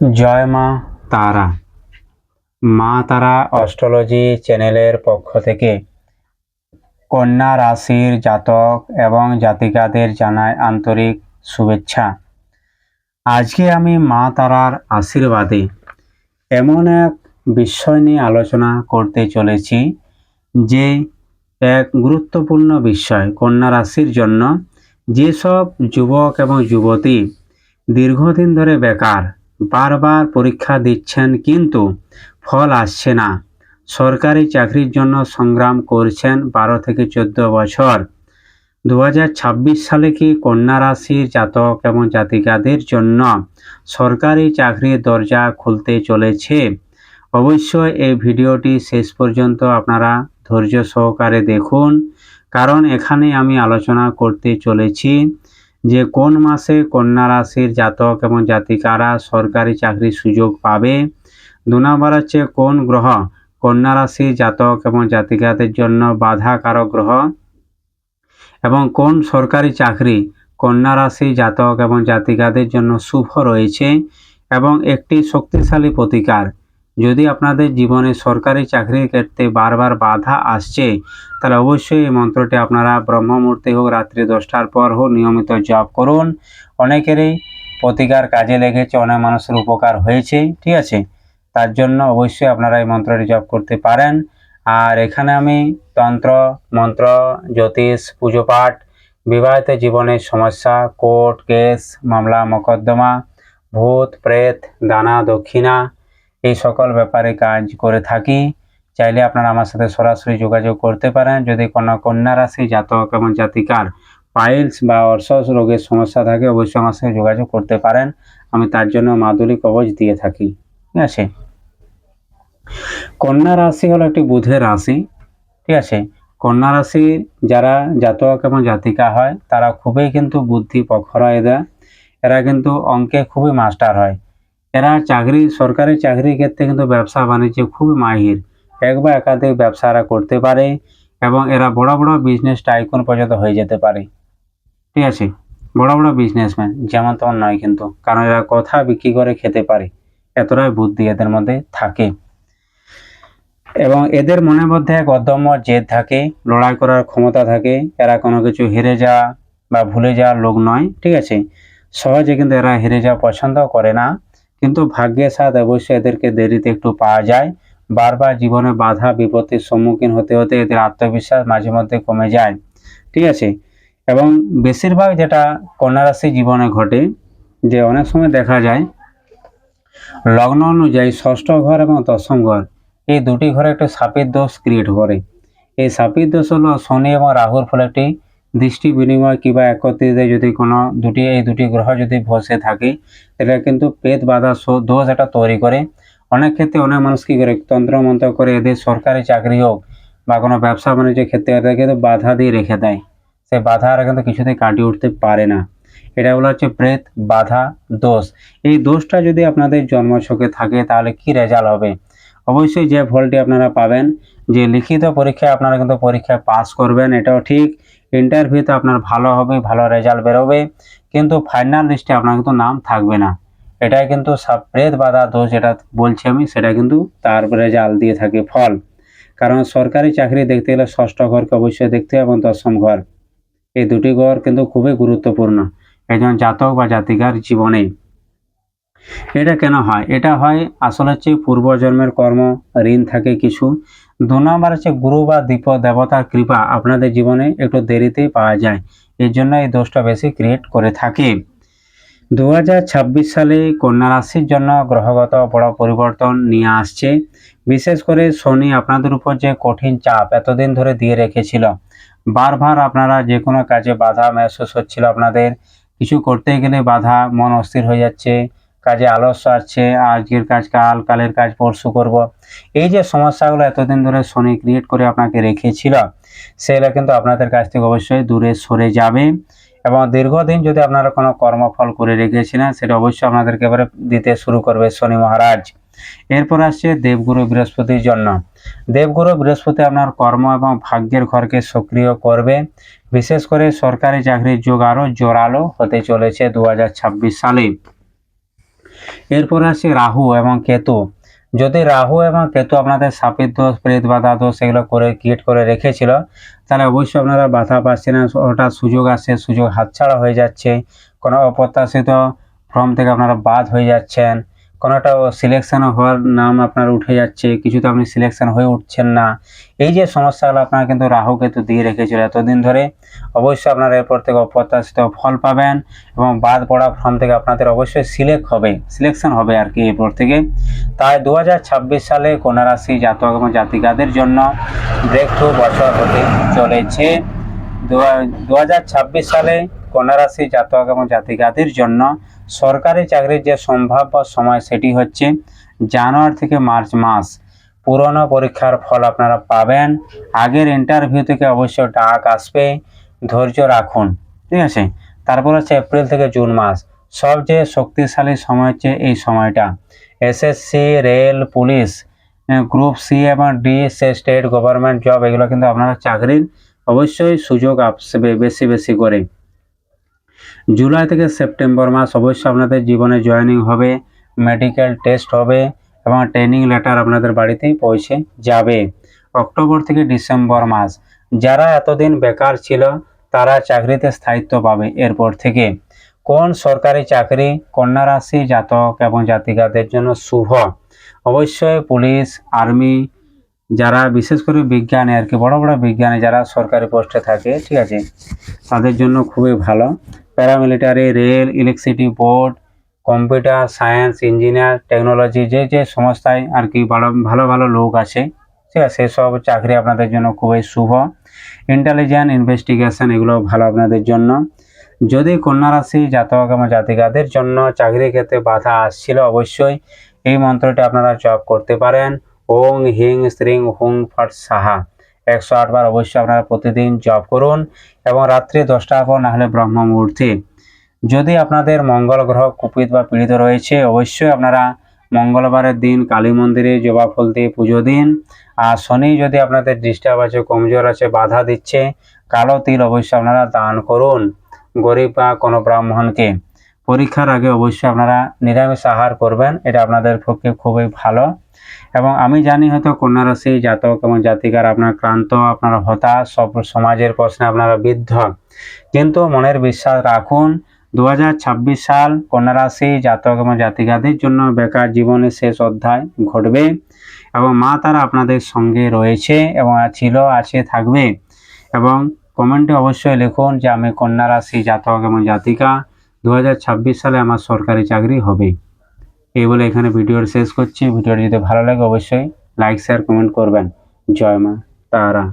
জয় মা তারা। মা তারা অস্ট্রোলজি চ্যানেলের পক্ষ থেকে কন্যা রাশির জাতক এবং জাতিকাদের জানায় আন্তরিক শুভেচ্ছা। আজকে আমি মা তারার আশীর্বাদে এমন এক বিষয় নিয়ে আলোচনা করতে চলেছি যে এক গুরুত্বপূর্ণ বিষয় কন্যা রাশির জন্য। যেসব যুবক এবং যুবতী দীর্ঘদিন ধরে বেকার বারবার পরীক্ষা দিচ্ছেন কিন্তু ফল আসছে না। সরকারি চাকরির জন্য সংগ্রাম করছেন বারো থেকে চোদ্দ বছর। দু হাজার ছাব্বিশ সালে কি কন্যা রাশির জাতক এবং জাতিকাদের জন্য সরকারি চাকরির দরজা খুলতে চলেছে? অবশ্যই এই ভিডিওটি শেষ পর্যন্ত আপনারা ধৈর্য সহকারে দেখুন, কারণ এখানে আমি আলোচনা করতে চলেছি। যে কোন মাসে কন্যা রাশির জাতক এবং জাতিকারা সরকারি চাকরির সুযোগ পাবে? দু নম্বর হচ্ছে কোন গ্রহ? কন্যা রাশির জাতক এবং জাতিকাদের জন্য বাধাকারক গ্রহ? এবং কোন সরকারি চাকরি? কন্যা রাশি জাতক এবং জাতিকাদের জন্য শুভ রয়েছে এবং একটি শক্তিশালী প্রতিকার। যদি আপনাদের জীবনে সরকারি চাকরির ক্ষেত্রে বারবার বাধা আসছে, তাহলে অবশ্যই এই মন্ত্রটি আপনারা ব্রহ্ম মুহূর্তে হোক, রাত্রি দশটার পর হোক, নিয়মিত জপ করুন। অনেকেরই প্রতিকার কাজে লেগেছে, অনেক মানুষের উপকার হয়েছে, ঠিক আছে? তার জন্য অবশ্যই আপনারা এই মন্ত্রটি জপ করতে পারেন। আর এখানে আমি তন্ত্র, মন্ত্র, জ্যোতিষ, পুজো পাঠ, বিবাহিত জীবনের সমস্যা, কোর্ট, কেস, মামলা, মোকদ্দমা, ভূত, প্রেত, দানা, দক্ষিণা এই সকল ব্যাপারে কাজ করে থাকি। চাইলে আপনারা আমার সাথে সরাসরি যোগাযোগ করতে পারেন। যদি কোনো কন্যা রাশি, জাতক এবং জাতিকার পাইলস বা অর্শস রোগের সমস্যা থাকে, অবশ্যই আমার সাথে যোগাযোগ করতে পারেন। আমি তার জন্য মাদুলি কবচ দিয়ে থাকি। ঠিক আছে? কন্যা রাশি হলো একটি বুধের রাশি। ঠিক আছে? কন্যা রাশির যারা জাতক এবং জাতিকা হয়, তারা খুবই কিন্তু বুদ্ধি প্রখর এরা এরা কিন্তু অঙ্কে খুবই মাস্টার হয়। এরা চাকরি, সরকারি চাকরির ক্ষেত্রে কিন্তু ব্যবসা বাণিজ্যে খুবই মাহির। এক বা একাধিক ব্যবসা এরা করতে পারে এবং এরা বড় বড় বিজনেস টাইকন পর্যন্ত হয়ে যেতে পারে। ঠিক আছে? বড় বড় বিজনেসম্যান যেমন তেমন নয় কিন্তু, কারণ এরা কথা বিক্রি করে খেতে পারে। এতটাই বুদ্ধি এদের মধ্যে থাকে। এবং এদের মনের মধ্যে এক অদম্য জেদ থাকে, লড়াই করার ক্ষমতা থাকে, এরা কোনো কিছু হেরে যাওয়া বা ভুলে যাওয়ার লোক নয়, ঠিক আছে? সহজে কিন্তু এরা হেরে যাওয়া পছন্দ করে না। কিন্তু ভাগ্যের সাথে অবশ্যই এদেরকে দেরিতে একটু পাওয়া যায়। বারবার জীবনে বাধা বিপত্তির সম্মুখীন হতে হতে এদের আত্মবিশ্বাস মাঝে মধ্যে কমে যায়। ঠিক আছে? এবং বেশিরভাগ যেটা কন্যা রাশি জীবনে ঘটে, যে অনেক সময় দেখা যায়, লগ্ন অনুযায়ী ষষ্ঠ ঘর এবং দশম ঘর, এই দুটি ঘরে একটি সাপের দোষ ক্রিয়েট করে। এই সাপের দোষ হলো শনি এবং রাহুর ফলে একটি দৃষ্টি বিনিময় কিংবা একত্রিতে যদি কোনো দুটি, এই দুটি গ্রহ যদি বসে থাকে এটা কিন্তু পেট বাধা দোষ এটা তৈরি করে অনেক ক্ষেত্রে অনেক মানুষ কী করে তন্ত্রমন্ত্র করে এদের সরকারি চাকরি হোক বা কোনো ব্যবসা বাণিজ্যের ক্ষেত্রে এদের কিন্তু বাধা দিয়ে রেখে দেয়। সে বাধা আর কিন্তু কিছুতেই কাটিয়ে উঠতে পারে না। এটা হলো হচ্ছে প্রেত বাধা দোষ। এই দোষটা যদি আপনাদের জন্মছকে থাকে, তাহলে কি রেজাল্ট হবে? অবশ্যই যে ফলটি আপনারা পাবেন, যে লিখিত পরীক্ষায় আপনারা কিন্তু পরীক্ষায় পাস করবেন, এটাও ঠিক। ইন্টারভিউতে আপনার ভালো হবে, ভালো রেজাল্ট বেরোবে, কিন্তু ফাইনাল লিস্টে আপনার কিন্তু নাম থাকবে না। এটাই কিন্তু সব- প্রেত বাধা দোষ যেটা বলছি আমি, সেটা কিন্তু তার রেজাল্ট দিয়ে থাকে ফল। কারণ সরকারি চাকরি দেখতে গেলে ষষ্ঠ ঘরকে অবশ্যই দেখতে হবে এবং দশম ঘর। এই দুটি ঘর কিন্তু খুবই গুরুত্বপূর্ণ। একজন জাতক বা জাতিকার জীবনে। এটা কেন হয়? এটা হয় আসলে হচ্ছে পূর্বজন্মের কর্ম, ঋণ থাকে কিছু। দু নম্বর হচ্ছে গুরু বা দীপ, দেবতার কৃপা আপনাদের জীবনে একটু দেরিতে পাওয়া যায়। এর জন্য এই দোষটা বেশি ক্রিয়েট করে থাকে। দু হাজার ছাব্বিশ সালে কন্যা রাশির জন্য গ্রহগত বড় পরিবর্তন নিয়ে আসছে। বিশেষ করে শনি আপনাদের উপর যে কঠিন চাপ এতদিন ধরে দিয়ে রেখেছিল। বারবার আপনারা যে কোনো কাজে বাধা মেহসুস হচ্ছিল আপনাদের। কিছু করতে গেলে বাধা, মন অস্থির হয়ে যাচ্ছে। কাজে আলস্য আসছে আজকের কাজ কাল, কালের কাজ পরশু করব। এই যে সমস্যাগুলো এতদিন ধরে শনি ক্রিয়েট করে আপনাকে রেখেছিল, সেগুলো কিন্তু আপনাদের কাছ থেকে অবশ্যই দূরে সরে যাবে এবং দীর্ঘদিন যদি আপনারা কোনো কর্মফল করে রেখেছিলেন, সেটা অবশ্যই আপনাদেরকে এবারে দিতে শুরু করবে শনি মহারাজ। এরপর আসছে দেবগুরু বৃহস্পতির জন্য। দেবগুরু বৃহস্পতি আপনার কর্ম এবং ভাগ্যের ঘরকে সক্রিয় করবে। বিশেষ করে সরকারি চাকরির যোগ আরও জোরালো হতে চলেছে দু হাজার ছাব্বিশ সালে। এরপরে আছে রাহু এবং কেতু। যদি রাহু এবং কেতু আপনাদের সাপের দোষ, প্রেত বাধা দোষ এগুলো করে ক্রিয়েট করে রেখেছিল, তাহলে অবশ্যই আপনারা বাধা পাচ্ছে না। ওটা সুযোগ আসে সুযোগ হাতছাড়া হয়ে যাচ্ছে, কোনো অপ্রত্যাশিত ফর্ম থেকে আপনারা বাদ হয়ে যাচ্ছেন। কোনোটা সিলেকশন হওয়ার নাম আপনার উঠে যাচ্ছে কিছুতে আপনি সিলেকশন হয়ে উঠছেন না। এই যে সমস্যাগুলো আপনারা কিন্তু রাহু কেতু দিয়ে রেখেছিল। এতদিন ধরে অবশ্যই আপনারা এরপর থেকে অপ্রত্যাশিত ফল পাবেন এবং বাদ পড়া ফর্ম থেকে আপনাদের অবশ্যই সিলেক্ট হবে সিলেকশন হবে আর কি এরপর থেকে। তাই দু হাজার ছাব্বিশ সালে কন্যা রাশি জাতক এবং জাতিকাদের জন্য ব্রেক বছর হতে চলেছে। দু হাজার ছাব্বিশ সালে কন্যা রাশি জাতক এবং জাতিকাদের জন্য সরকারি চাকরির যে সম্ভাব্য সময় সেটি হচ্ছে জানুয়ারি থেকে মার্চ মাস। পুরনো পরীক্ষার ফল আপনারা পাবেন। আগের ইন্টারভিউ থেকে অবশ্য ডাক আসবে। ধৈর্য রাখুন। ঠিক আছে? তারপর হচ্ছে এপ্রিল থেকে জুন মাস। সবচেয়ে শক্তিশালী সময় হচ্ছে এই সময়টা। SSC, rail, police group C এবং ডি, সে স্টেট, গভর্নমেন্ট, জব, এগুলো কিন্তু আপনারা চাকরির অবশ্যই সুযোগ আসবে বেশি বেশি করে। জুলাই থেকে সেপ্টেম্বর মাস অবশ্যই আপনাদের জীবনে জয়েনিং হবে মেডিকেল টেস্ট হবে এবং ট্রেনিং লেটার আপনাদের বাড়িতেই পৌঁছে যাবে। অক্টোবর থেকে ডিসেম্বর মাস, যারা এতদিন বেকার ছিল, তারা চাকরিতে স্থায়িত্ব পাবে এরপর থেকে। কোন সরকারি চাকরি, কন্যা রাশি জাতক এবং জাতিকাদের জন্য শুভ? অবশ্যই পুলিশ, আর্মি, যারা বিশেষ করে বিজ্ঞানে আর কি, বড় বড় বিজ্ঞানে যারা সরকারি পোস্টে থাকে, ঠিক আছে, তাদের জন্য খুবই ভালো। Paramilitary rail electricity board computer science engineer technology যে যে সংস্থায় আর কি ভালো ভালো ভালো লোক আছে, ঠিক আছে, সেসব চাকরি আপনাদের জন্য খুবই শুভ। ইন্টেলিজেন্ট ইনভেস্টিগেশন এগুলো ভালো আপনাদের জন্য। যদি কন্যা রাশি জাতক এবং জাতিকাদের জন্য চাকরি ক্ষেত্রে বাধা আসছিল, অবশ্যই এই মন্ত্রটি আপনারা জপ করতে পারেন। ওং, হিং শ্রিং হুং, ফট, সাহা। একশো আটবার অবশ্যই আপনারা প্রতিদিন জপ করুন এবং রাত্রি দশটার পর না হলে ব্রহ্ম মুহূর্তে। যদি আপনাদের মঙ্গল গ্রহ, কুপিত বা পীড়িত রয়েছে, অবশ্যই আপনারা মঙ্গলবারের দিন কালী মন্দিরে জবা ফুল দিয়ে পুজো দিন। আর শনি যদি আপনাদের ডিস্টার্ব আছে কমজোর আছে, বাধা দিচ্ছে, কালো তিল অবশ্যই আপনারা দান করুন। গরিব বা কোনো ব্রাহ্মণকে। পরীক্ষার আগে অবশ্যই আপনারা নিরামিষ আহার করবেন, এটা আপনাদের পক্ষে খুবই ভালো। এবং আমি জানি হয়তো কন্যা রাশি জাতক এবং জাতিকার আপনার ক্লান্ত, আপনার হতাশ, সব সমাজের প্রশ্নে আপনারা বৃদ্ধ। কিন্তু মনের বিশ্বাস রাখুন দু হাজার ছাব্বিশ সাল কন্যা রাশি জাতক এবং জাতিকাদের জন্য বেকার জীবনের শেষ অধ্যায় ঘটবে এবং মা তারা আপনাদের সঙ্গে রয়েছে এবং ছিল, আছে, থাকবে। এবং কমেন্টে অবশ্যই লিখুন যে আমি কন্যা রাশি জাতক এবং জাতিকা দু হাজার ছাব্বিশ সালে আমার সরকারি চাকরি হবে এই বলে এখানে ভিডিওটি শেষ করছি। ভিডিওটি যদি ভালো লাগে অবশ্যই লাইক শেয়ার কমেন্ট করবেন। জয় মা, তারা।